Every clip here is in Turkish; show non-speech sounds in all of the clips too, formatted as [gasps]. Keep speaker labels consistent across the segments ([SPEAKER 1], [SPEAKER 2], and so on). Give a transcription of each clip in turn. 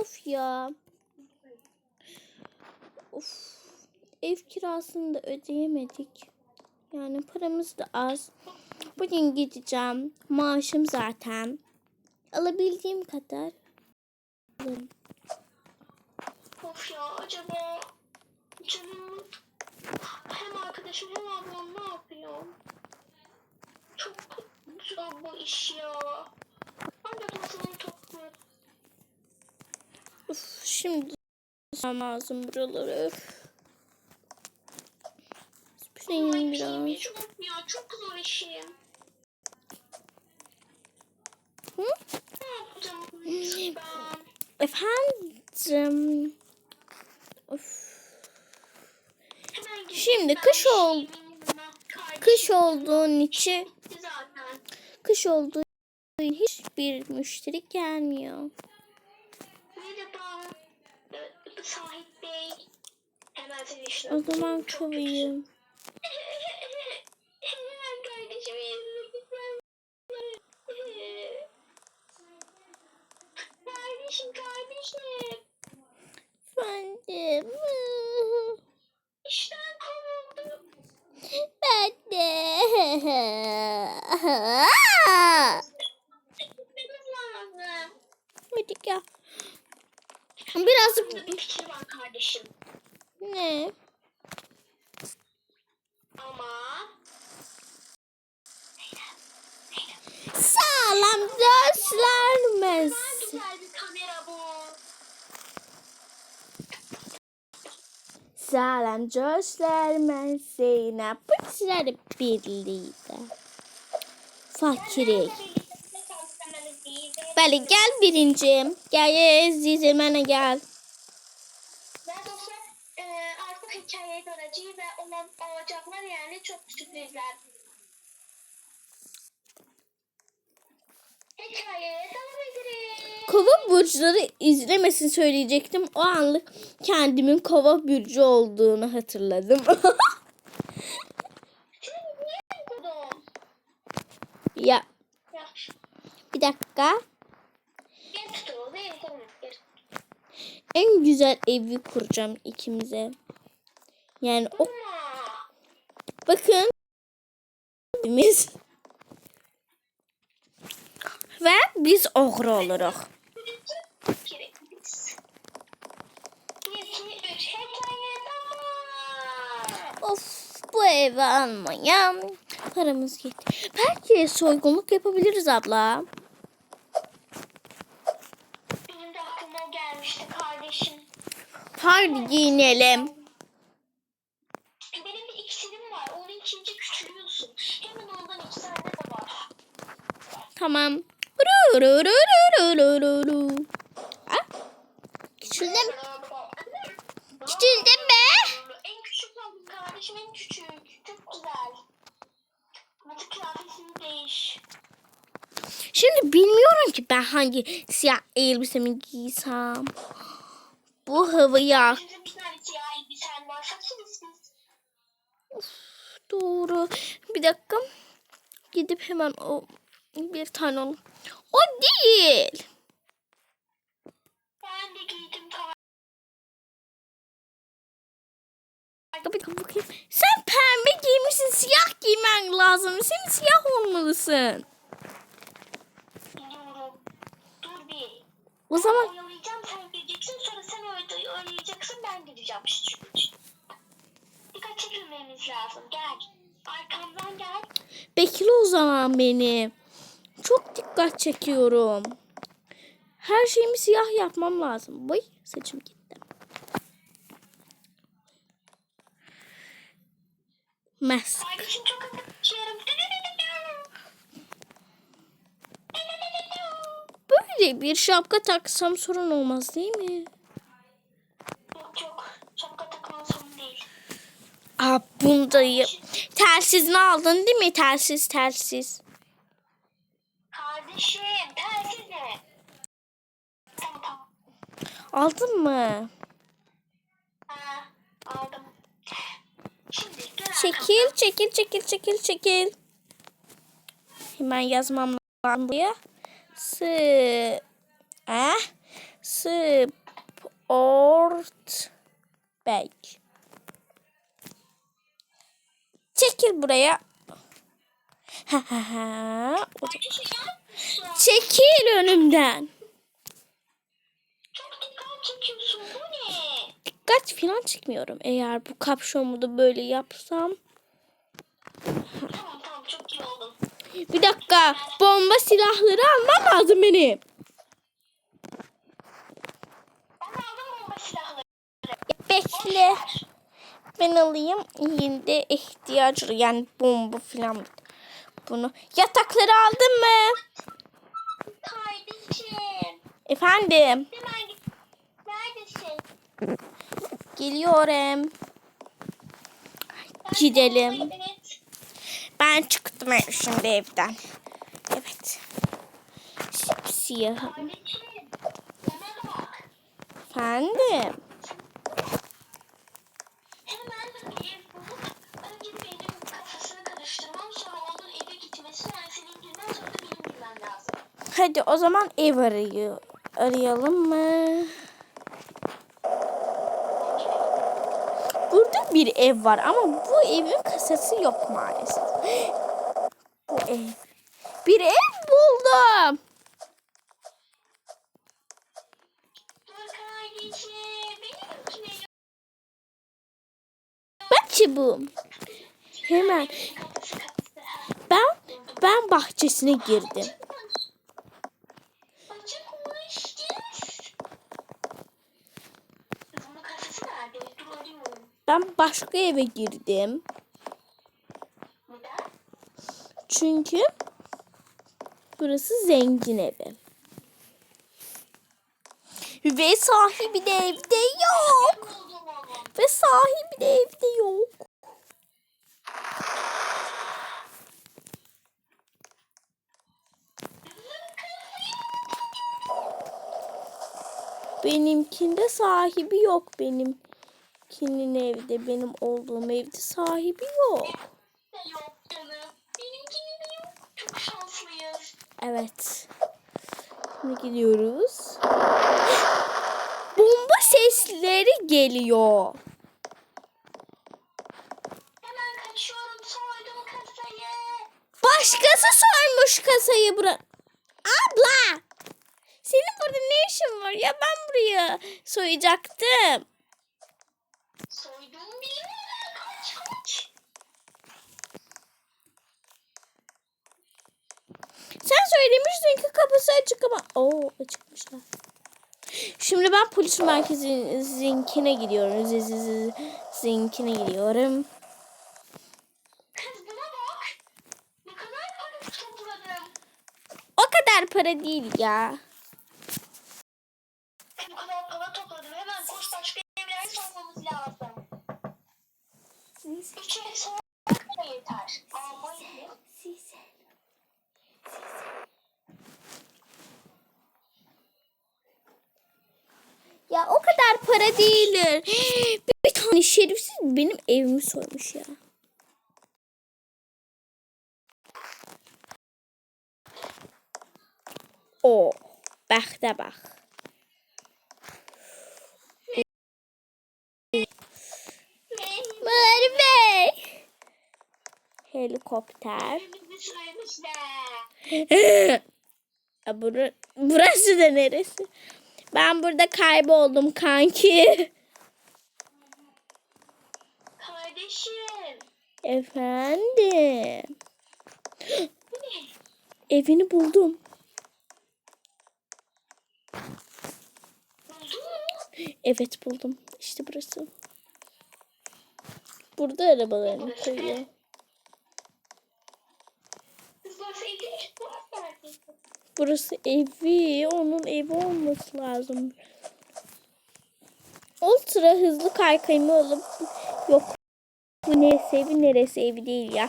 [SPEAKER 1] Of ya. Of. Ev kirasını da ödeyemedik. Yani paramız da az. Bugün gideceğim. Maaşım zaten. Alabildiğim kadar.
[SPEAKER 2] Of ya acaba canım hem arkadaşım hem ablam ne yapıyor? Çok zor bu iş ya.
[SPEAKER 1] Şimdi lazım buraları. Öf. Süpüreyim biraz.
[SPEAKER 2] Çok ya çok zor işim.
[SPEAKER 1] Hı?
[SPEAKER 2] Ne?
[SPEAKER 1] Efendim. Of. Şimdi kış ol- Kış olduğun için kış olduğu için hiçbir müşteri gelmiyor. O zaman kovayım.
[SPEAKER 2] Gitmem. [laughs] Kardeşim kardeşim.
[SPEAKER 1] Efendim.
[SPEAKER 2] İşten kovuldum.
[SPEAKER 1] Ben de.
[SPEAKER 2] Gitmemiz lazım.
[SPEAKER 1] Hadi gel. Biraz
[SPEAKER 2] Aklımda bir fikir var kardeşim.
[SPEAKER 1] ne?
[SPEAKER 2] Ama Bu.
[SPEAKER 1] Sağlam göstermez. Zeynep Pıçları birlikte. Fakiri.
[SPEAKER 2] Birlikte çalışmamız değil.
[SPEAKER 1] Böyle gel birincim. Gel.
[SPEAKER 2] Ve dostlar e, artık hikaye aracı ve olan olacaklar yani çok sürprizler.
[SPEAKER 1] Kova burçları izlemesin söyleyecektim. O anlık kendimin kova burcu olduğunu hatırladım. [laughs] Ya bir dakika. En güzel evi kuracağım ikimize. Yani o bakın biz ve biz.
[SPEAKER 2] Hikaye devam.
[SPEAKER 1] Of bu evi almaya paramız gitti. Belki soygunluk yapabiliriz abla.
[SPEAKER 2] Benim de aklıma o gelmişti kardeşim.
[SPEAKER 1] Hadi giyinelim.
[SPEAKER 2] Benim bir iksirim var. Onu içince küçülüyorsun. Hemen ondan iki tane de var.
[SPEAKER 1] Tamam. Ah, Küçüldüm. Küçüldüm be.
[SPEAKER 2] En küçük oldum kardeşim en küçük. Çok güzel. Artık kıyafetini değiş.
[SPEAKER 1] Şimdi bilmiyorum ki ben hangi siyah elbisemi giysem. Bu havaya
[SPEAKER 2] biz.
[SPEAKER 1] doğru. Bir dakika. Gidip hemen o bir tane ol. O değil.
[SPEAKER 2] Ben de giydim
[SPEAKER 1] Bir dakika bakayım. Sen pembe giymişsin. Siyah giymen lazım. Senin siyah olmalısın.
[SPEAKER 2] Biliyorum. Dur bir.
[SPEAKER 1] O zaman
[SPEAKER 2] Oyalayacağım sen gideceksin sonra sen öyle oyalayacaksın ben şşş. Dikkat çekilmemiz lazım. Gel. Arkamdan gel.
[SPEAKER 1] bekle o zaman beni. Çok dikkat çekiyorum. Her şeyimi siyah yapmam lazım. Boy saçım gitti. Mask. Böyle bir şapka taksam sorun olmaz değil mi?
[SPEAKER 2] Yok yok. Şapka takman sorun değil.
[SPEAKER 1] Aa bundayı. Telsizini aldın değil mi? Telsiz telsiz.
[SPEAKER 2] Kardeşim telsiz ne? Tamam tamam.
[SPEAKER 1] Aldın mı? Çekil çekil çekil çekil çekil. Hemen yazmam lazım buraya. S ah Sport Bag. Çekil buraya. Ha ha ha. Çekil önümden.
[SPEAKER 2] Çok dikkat çekiyorsun. Bu ne?
[SPEAKER 1] Dikkat falan çıkmıyorum. Eğer bu kapşonumu da böyle yapsam.
[SPEAKER 2] Tamam tamam çok iyi oldun.
[SPEAKER 1] Bir dakika. Bomba silahları almam lazım benim.
[SPEAKER 2] Ben aldım bomba silahları.
[SPEAKER 1] Bekle. Ben alayım. Yine ihtiyacı yani bomba falan. Bunu. Yatakları aldın mı?
[SPEAKER 2] Kardeşim.
[SPEAKER 1] Efendim.
[SPEAKER 2] Hemen git. Neredesin?
[SPEAKER 1] Geliyorum. Gidelim.
[SPEAKER 2] Evet.
[SPEAKER 1] Ben çıktım şimdi evden. Evet. Siyah.
[SPEAKER 2] Kardeşim. Bana bak.
[SPEAKER 1] Efendim.
[SPEAKER 2] Hemen bir ev bulup önce benim kafasını karıştırmam sonra onun eve gitmesi yani senin girmen sonra da benim girmem lazım.
[SPEAKER 1] Hadi o zaman ev arıyor. Arayalım mı? Burada bir ev var ama bu evin kasası yok maalesef. Bu ev. Bir ev buldum. Bak çubuğum. Hemen. Ben ben bahçesine girdim. Ben başka eve girdim. Çünkü burası zengin evi. Ve sahibi de evde yok. Ve sahibi de evde yok. Benimkinde sahibi yok benimkinin evde. Benim olduğum evde sahibi yok.
[SPEAKER 2] Yok canım. Benimkini de yok. Çok şanslıyız.
[SPEAKER 1] Evet. Şimdi gidiyoruz. Bomba sesleri geliyor.
[SPEAKER 2] Hemen kaçıyorum. Soydum kasayı.
[SPEAKER 1] Başkası soymuş kasayı bura. Abla! Senin burada ne işin var ya? Ben buraya soyacaktım.
[SPEAKER 2] Soydum bile. Kaç kaç.
[SPEAKER 1] Sen söylemiştin ki kapısı açık ama... Oo açıkmışlar. Şimdi ben polis merkezinkine gidiyorum. Z- z- z- Zinkine gidiyorum.
[SPEAKER 2] Kız buna bak. Ne kadar para topladım.
[SPEAKER 1] O kadar para değil ya.
[SPEAKER 2] Bu kadar para topladım. Hemen koş başka evlere sormamız lazım. Üç ay sonra da yeter. Ama yine
[SPEAKER 1] Ya o kadar para değildir. [gasps] Bir tane şerifsiz benim evimi soymuş ya. O bak da bak. Helikopter. bura, burası da neresi? Ben burada kayboldum kanki.
[SPEAKER 2] Kardeşim.
[SPEAKER 1] Efendim. Evini buldum. Evet buldum. İşte burası. Burada arabalarını koyuyor.
[SPEAKER 2] Kız burası evde mi? Burası
[SPEAKER 1] evi. Onun evi olması lazım. Ultra hızlı kaykayımı alıp yok. Bu neresi evi neresi evi değil ya.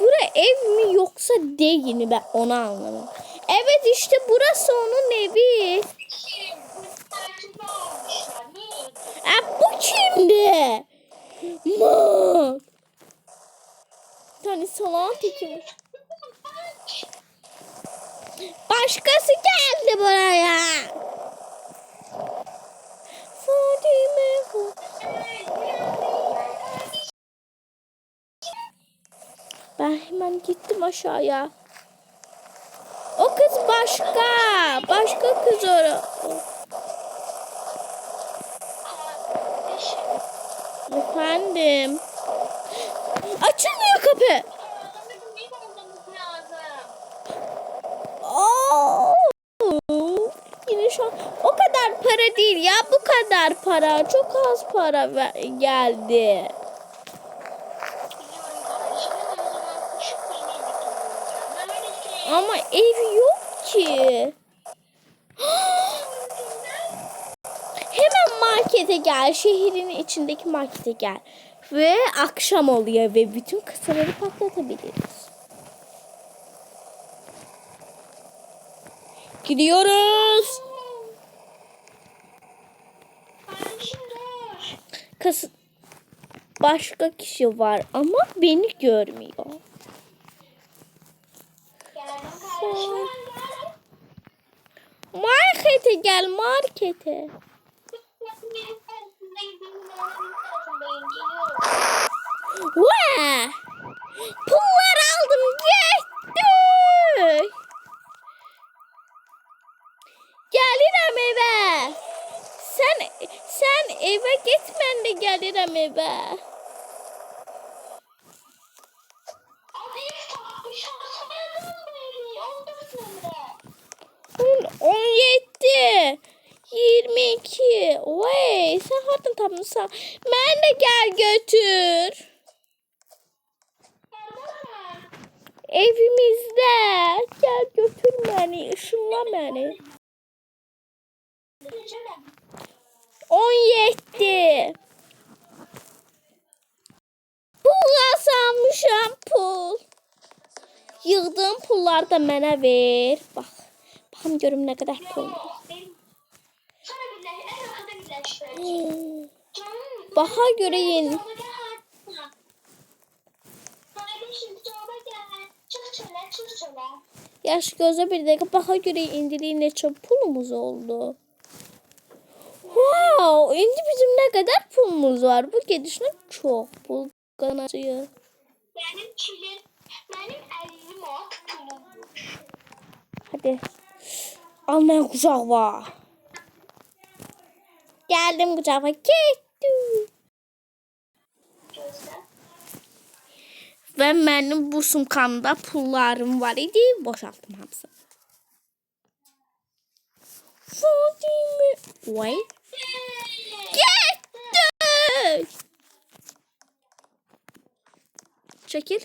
[SPEAKER 1] Bura ev mi yoksa değil mi ben onu anlamadım. Evet işte burası onun evi.
[SPEAKER 2] Şey, bu
[SPEAKER 1] kimdi? Mak. Bir tane salon teki. Başkası geldi buraya. Ben hemen gittim aşağıya. O kız başka. Başka kız
[SPEAKER 2] orada.
[SPEAKER 1] Efendim. Açılmıyor kapı. Şu o kadar para değil ya bu kadar para çok az para geldi. Ama ev yok ki. [gasps] Hemen markete gel. Şehrin içindeki markete gel. Ve akşam oluyor ve bütün kısaları patlatabiliriz. Gidiyoruz. Kız başka kişi var ama beni görmüyor. Markete gel markete.
[SPEAKER 2] Benim tarafındayım. Benim tarafındayım. Geliyorum.
[SPEAKER 1] Ve pullar aldım yetti. Gelirim eve. Sen sen eve git ben de gelirim eve.
[SPEAKER 2] Abi şarkı beğendin beni. Ondan sonra.
[SPEAKER 1] On- 17 22 Vay sen hatın tamam sağ. Ben de gel götür. Evimizde. Gel götür beni. ışınla beni.
[SPEAKER 2] Geceler.
[SPEAKER 1] 17. Pul kazanmışam pul. Yığdığım pulları da mənə ver. Bax. Baxım görüm nə qədər pul var.
[SPEAKER 2] Benim sana billahi en arkada birleştireceğim. Canım.
[SPEAKER 1] Baha göre yeni. Yaş gözə bir dəqiqə baxa görə indilik neçə pulumuz oldu. Wow, indi bizim nə qədər pulumuz var? Bu gedişlə çox pul qazanacağıq.
[SPEAKER 2] Benim çilim. Benim 50 mat pulum.
[SPEAKER 1] Hadi. Almaya kucak var. Geldim kucağıma.
[SPEAKER 2] Gözler.
[SPEAKER 1] Və mənim bu sumkamda pullarım var idi. Boşaltdım hamısını. Fadime. Vay. Getdik. Çekil.